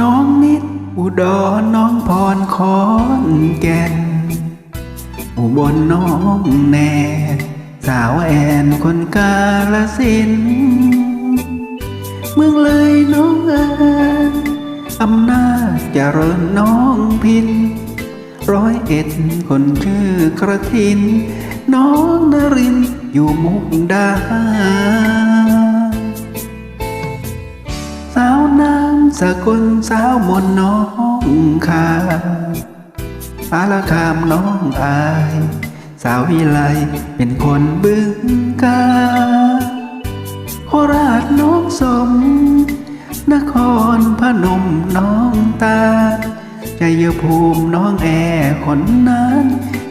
น้องนิด อุดรน้องพรขอนแก่น อุบลน้องแน่สาวแอนคนกาลสิน เมืองเลยน้องเอิญอำนาจเจริญน้องพิน ร้อยเอ็ดคนชื่อกระทิน น้องนรินอยู่มุกดาหาร สกุลสาวมนน้องคาสารคามน้องอาย สาววิไลเป็นคนบึงกาโคราชน้องสม นครพนมน้องตาลชัยภูมิน้องแอคนนั้น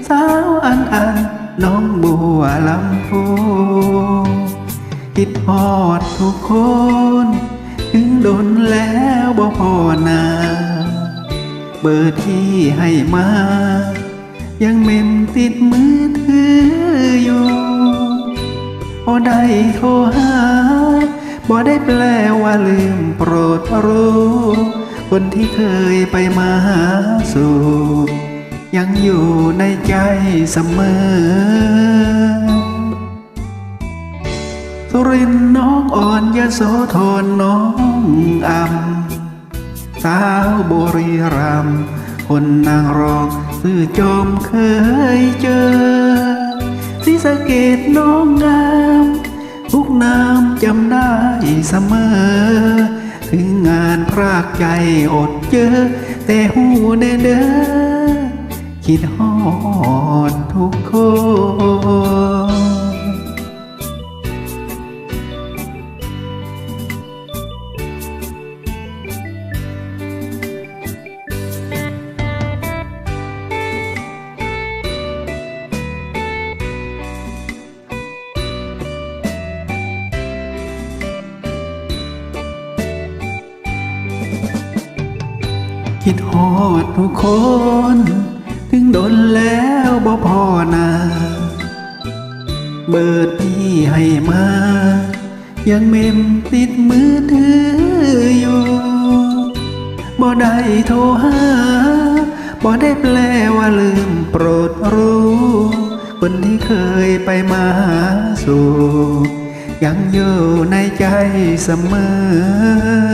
สาวอันอันน้องบัวลำพูคิดฮอดทุกคน ถึงโดนแล้วบ่พอนาเบอร์ที่ให้มา ยังเมมติดมือถืออยู่บ่ได้โทรหาบ่ได้แปลว่าลืมโปรดรู้คนที่เคยไปมาหาสู่ยังอยู่ในใจเสมอ อ่อนยโสธรน้องอำสาวบุรีรัมคนนางรองสื่อจอมเคยเจอที่สะเกตน้องงามทุกนามจำได้เสมอ ถึงงานพรากใจอดเจอ แต่หูแน่เด้อคิดฮอดทุกคน คิดฮอดทุกคน ถึงโดนแล้วบ่พอนาเบอร์ที่ให้มา ยังเมมติดมือถืออยู่บ่ได้โทรหาบ่ได้แปลว่าลืมโปรดรู้คนที่เคยไปมาหาสู่ยังอยู่ในใจเสม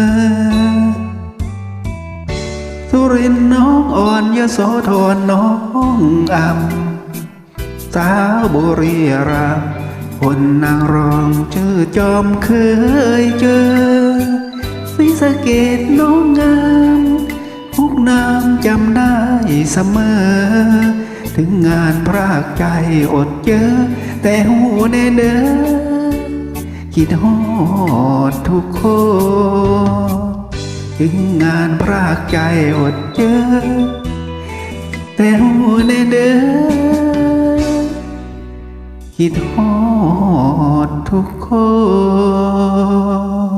อ ยโสธรน้องอำสาวบุรีรัมคนนางรองชื่อจอมเคยเจอศรีสะเกตน้องงามทุกนามจำได้เสมอ ถึงงานพรากใจอดเจอ แต่หูแน่เด้อคิดฮอดทุกคนถึงงานพรากใจอดเจอ แต่หูแน่เด้อคิดฮอดทุกคน